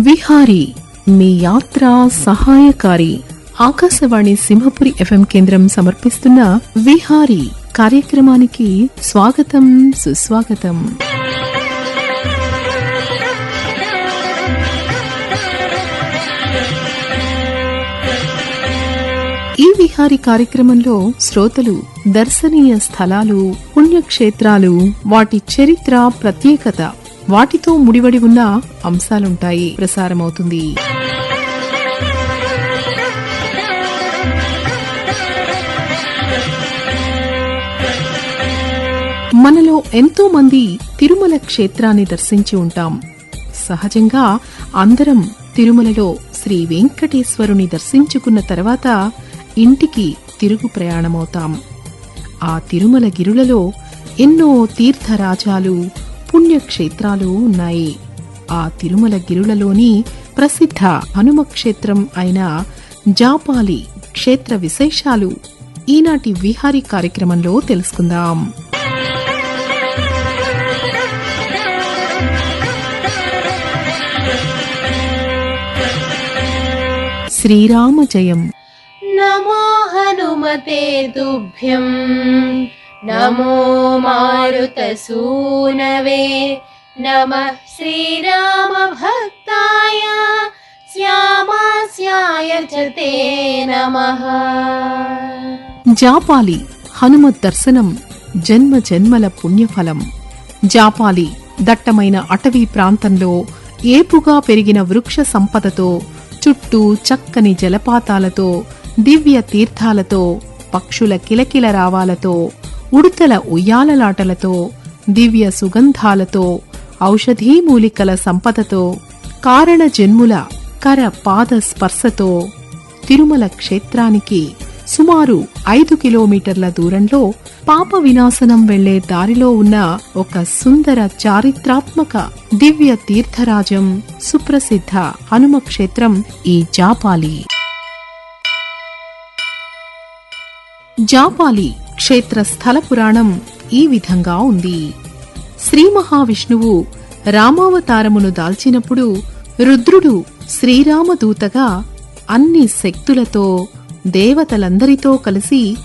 విహారీ మీ యాత్ర సహాయకారి. ఆకాశవాణి సింహపురి ఎఫ్ఎం కేంద్రం సమర్పిస్తున్న విహారీ. కార్యక్రమానికి స్వాగతం సుస్వాగతం. ఈ విహారీ కార్యక్రమంలో శ్రోతలు దర్శనీయ స్థలాలు పుణ్యక్షేత్రాలు వాటి చరిత్ర ప్రత్యేకత వాటితో ముడివడి ఉన్న అంశాలుంటాయి. ప్రసారమవుతుంది. మనలో ఎంతో మంది తిరుమల క్షేత్రాన్ని దర్శించి ఉంటాం. సహజంగా అందరం తిరుమలలో శ్రీ వెంకటేశ్వరుని దర్శించుకున్న తర్వాత ఇంటికి తిరుగు ప్రయాణమవుతాం. ఆ తిరుమల గిరులలో ఎన్నో తీర్థరాజాలు పుణ్యక్షేత్రాలు ఉన్నాయి. ఆ తిరుమల గిరులలోని ప్రసిద్ధ హనుమ క్షేత్రం అయిన జాపాలి క్షేత్ర విశేషాలు ఈనాటి విహారీ కార్యక్రమంలో తెలుసుకుందాం. శ్రీరామ జయం నమో హనుమతే తుభ్యం నమో మారుతసూనవే నమ శ్రీరామ భక్తాయ శ్యామాస్యాయ చ తే నమః. జాపాలి హనుమత్ దర్శనం జన్మ జన్మల పుణ్యఫలం. జాపాలి దట్టమైన అటవీ ప్రాంతంలో ఏపుగా పెరిగిన వృక్ష సంపదతో చుట్టూ చక్కని జలపాతాలతో దివ్య తీర్థాలతో పక్షుల కిలకిల రావాలతో ఉడతల ఉయ్యాలలాటలతో దివ్య సుగంధాలతో ఔషధీమూలికల సంపదతో కారణ జన్ముల కర పాద స్పర్శతో తిరుమల క్షేత్రానికి సుమారు ఐదు కిలోమీటర్ల దూరంలో పాప వినాశనం వెళ్ళే దారిలో ఉన్న ఒక సుందర చారిత్రాత్మక దివ్య తీర్థరాజం సుప్రసిద్ధ హనుమ క్షేత్రం ఈ జాపాలి. జాపాలి క్షేత్ర స్థల పురాణం ఈ విధంగా ఉంది. శ్రీ మహావిష్ణువు రామావతారమును దాల్చినప్పుడు రుద్రుడు శ్రీరామదూతగా అన్ని శక్తులతో దేవతలందరితో కలిసి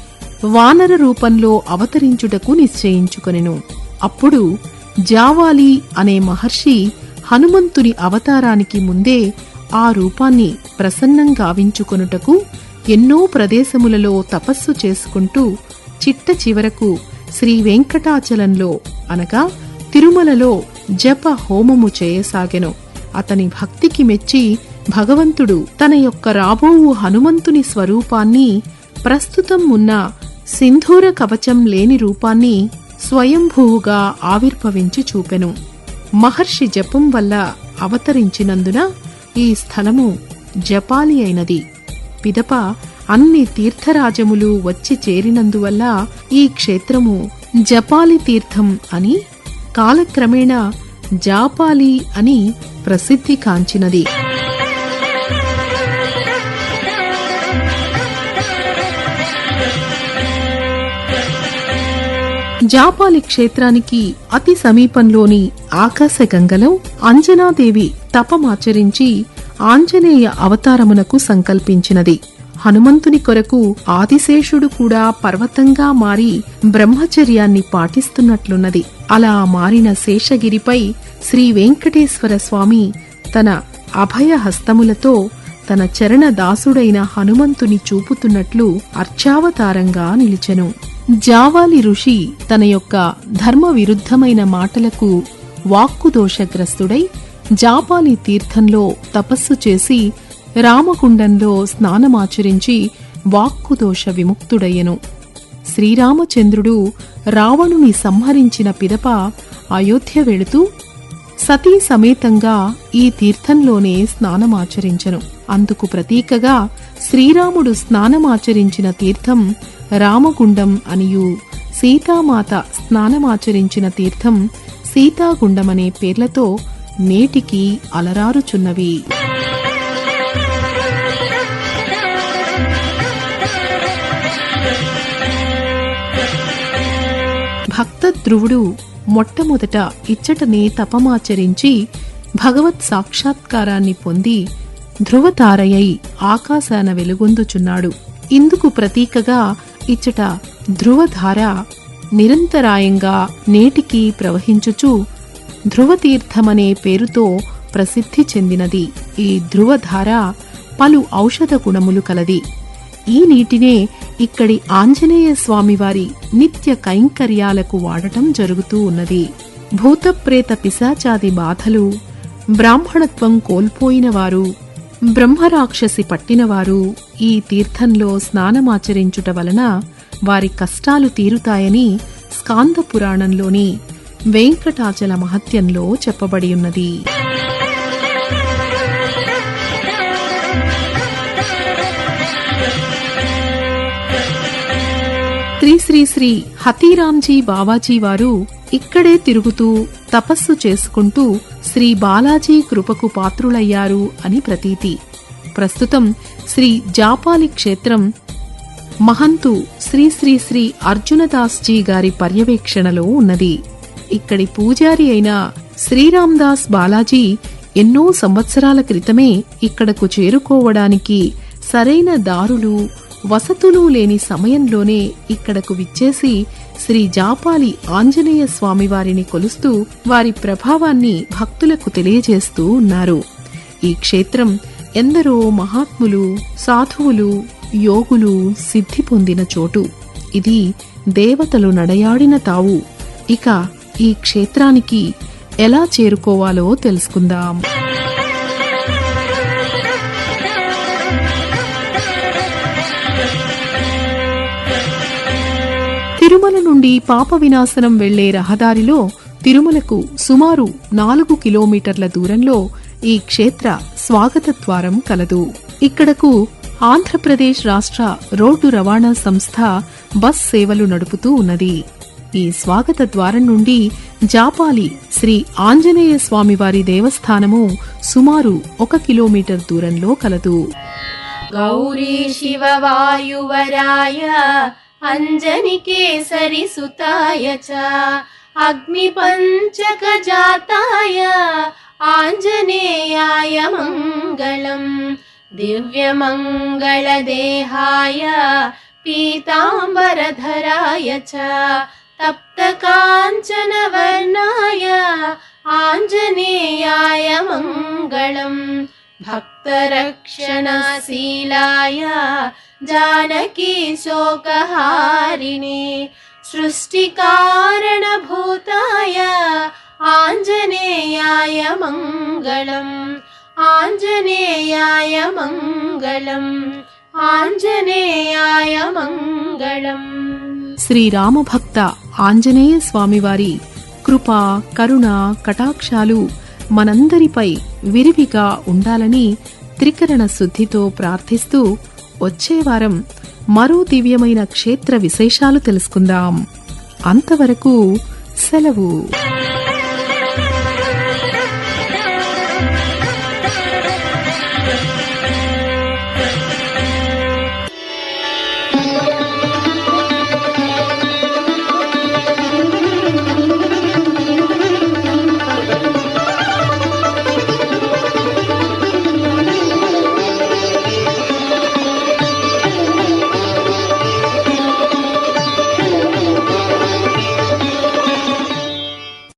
వానర రూపంలో అవతరించుటకు నిశ్చయించుకొనెను. అప్పుడు జావాలి అనే మహర్షి హనుమంతుని అవతారానికి ముందే ఆ రూపాన్ని ప్రసన్నంగావించుకొనుటకు ఎన్నో ప్రదేశములలో తపస్సు చేసుకుంటూ చిట్ట చివరకు శ్రీ వెంకటాచలంలో అనగా తిరుమలలో జప హోమము చేయసాగెను. అతని భక్తికి మెచ్చి భగవంతుడు తన యొక్క రాబోవు హనుమంతుని స్వరూపాన్ని ప్రస్తుతం ఉన్న సింధూర కవచం లేని రూపాన్ని స్వయంభూవుగా ఆవిర్భవించి చూపెను. మహర్షి జపం వల్ల అవతరించినందున ఈ స్థలము జపాలి అయినది. పిదప అన్ని తీర్థరాజములు వచ్చి చేరినందువల్ల ఈ క్షేత్రము జపాలి తీర్థం అని కాలక్రమేణా జాపాలి అని ప్రసిద్ధి కాంచినది. జాపాలి క్షేత్రానికి అతి సమీపంలోని ఆకాశగంగలో అంజనాదేవి తపమాచరించి ఆంజనేయ అవతారమునకు సంకల్పించినది. హనుమంతుని కొరకు ఆదిశేషుడు కూడా పర్వతంగా మారి బ్రహ్మచర్యాన్ని పాటిస్తున్నట్లున్నది. అలా మారిన శేషగిరిపై శ్రీ వెంకటేశ్వర స్వామి తన అభయ హస్తములతో తన చరణ దాసుడైన హనుమంతుని చూపుతున్నట్లు అర్చావతారంగా నిలిచెను. జావాలి ఋషి తన యొక్క ధర్మ విరుద్ధమైన మాటలకు వాక్కుదోషగ్రస్తుడై జాపాలి తీర్థంలో తపస్సు చేసి రామకుండంలో స్నానమాచరించి వాక్కుదోష విముక్తుడయ్యను. శ్రీరామచంద్రుడు రావణుని సంహరించిన పిదప అయోధ్య వెళుతూ సతీ సమేతంగా ఈ తీర్థంలోనే స్నానమాచరించెను. అందుకు ప్రతీకగా శ్రీరాముడు స్నానమాచరించిన తీర్థం రామగుండం అనియు. సీతామాత స్నానమాచరించిన తీర్థం సీతాగుండమనే పేర్లతో నేటికి అలరారుచున్నవి. భక్త ధ్రువుడు మొట్టమొదట ఇచ్చటనే తపమాచరించి భగవత్ సాక్షాత్కారాన్ని పొంది ధ్రువతారయై ఆకాశాన వెలుగొందుచున్నాడు. ఇందుకు ప్రతీకగా ఇచ్చట ధ్రువధార నిరంతరాయంగా నేటికి ప్రవహించుచు ధ్రువతీర్థమనే పేరుతో ప్రసిద్ధి చెందినది. ఈ ధ్రువధార పలు ఔషధ గుణములు కలది. ఈ నీటినే ఇక్కడి ఆంజనేయ స్వామివారి నిత్య కైంకర్యాలకు వాడటం జరుగుతూ ఉన్నది. భూతప్రేత పిశాచాది బాధలు బ్రాహ్మణత్వం కోల్పోయినవారు బ్రహ్మరాక్షసి పట్టినవారు ఈ తీర్థంలో స్నానమాచరించుట వలన వారి కష్టాలు తీరుతాయని స్కాంద పురాణంలోని వెంకటాచల మహత్యంలో చెప్పబడి ఉన్నది శ్రీ శ్రీ శ్రీ హతీరాంజీ బావాజీ వారు ఇక్కడే తిరుగుతూ తపస్సు చేసుకుంటూ శ్రీ బాలాజీ కృపకు పాత్రులయ్యారు అని ప్రతీతి. ప్రస్తుతం శ్రీ జాపాలి క్షేత్రం మహంతు శ్రీ శ్రీ శ్రీ అర్జునదాస్జీ గారి పర్యవేక్షణలో ఉన్నది. ఇక్కడి పూజారి అయిన శ్రీరామ్దాస్ బాలాజీ ఎన్నో సంవత్సరాల క్రితమే ఇక్కడకు చేరుకోవడానికి సరైన దారులు వసతులు లేని సమయంలోనే ఇక్కడకు విచ్చేసి శ్రీ జాపాలి ఆంజనేయ స్వామివారిని కొలుస్తూ వారి ప్రభావాన్ని భక్తులకు తెలియజేస్తూ ఉన్నారు. ఈ క్షేత్రం ఎందరో మహాత్ములు సాధువులు యోగులు సిద్ధి పొందిన చోటు. ఇది దేవతలు నడయాడిన తావు. ఇక ఈ క్షేత్రానికి ఎలా చేరుకోవాలో తెలుసుకుందాం. తిరుమల నుండి పాప వినాశనం వెళ్ళే రహదారిలో తిరుమలకు సుమారు నాలుగు కిలోమీటర్ల దూరంలో ఈ క్షేత్ర స్వాగత ద్వారం కలదు. ఇక్కడకు ఆంధ్రప్రదేశ్ రాష్ట్ర రోడ్డు రవాణా సంస్థ బస్ సేవలు నడుపుతూ ఉన్నది. ఈ స్వాగత ద్వారం నుండి జాపాలి శ్రీ ఆంజనేయ స్వామివారి దేవస్థానము సుమారు ఒక కిలోమీటర్ దూరంలో కలదు. గౌరీ శివవాయువరాయ अञ्जनिकेसरि सुताय च अग्निपञ्चकजाताय आञ्जनेयाय मङ्गलम् दिव्यमङ्गलदेहाय पीताम्बरधराय च तप्तकाञ्चनवर्णाय आञ्जनेयाय मङ्गलम् भक्तरक्षणशीलाय जानकी शोकहारिणे सृष्टिकारणभूताय आञ्जनेयाय मङ्गलम् आञ्जनेयाय मङ्गलम् आञ्जनेयाय मङ्गलम् శ్రీరామభక్త ఆంజనేయ స్వామివారి కృప కరుణ కటాక్షాలు మనందరిపై విరివిగా ఉండాలని త్రికరణ శుద్ధితో ప్రార్థిస్తూ వచ్చే వారం మరో దివ్యమైన క్షేత్ర విశేషాలు తెలుసుకుందాం. అంతవరకు సెలవు.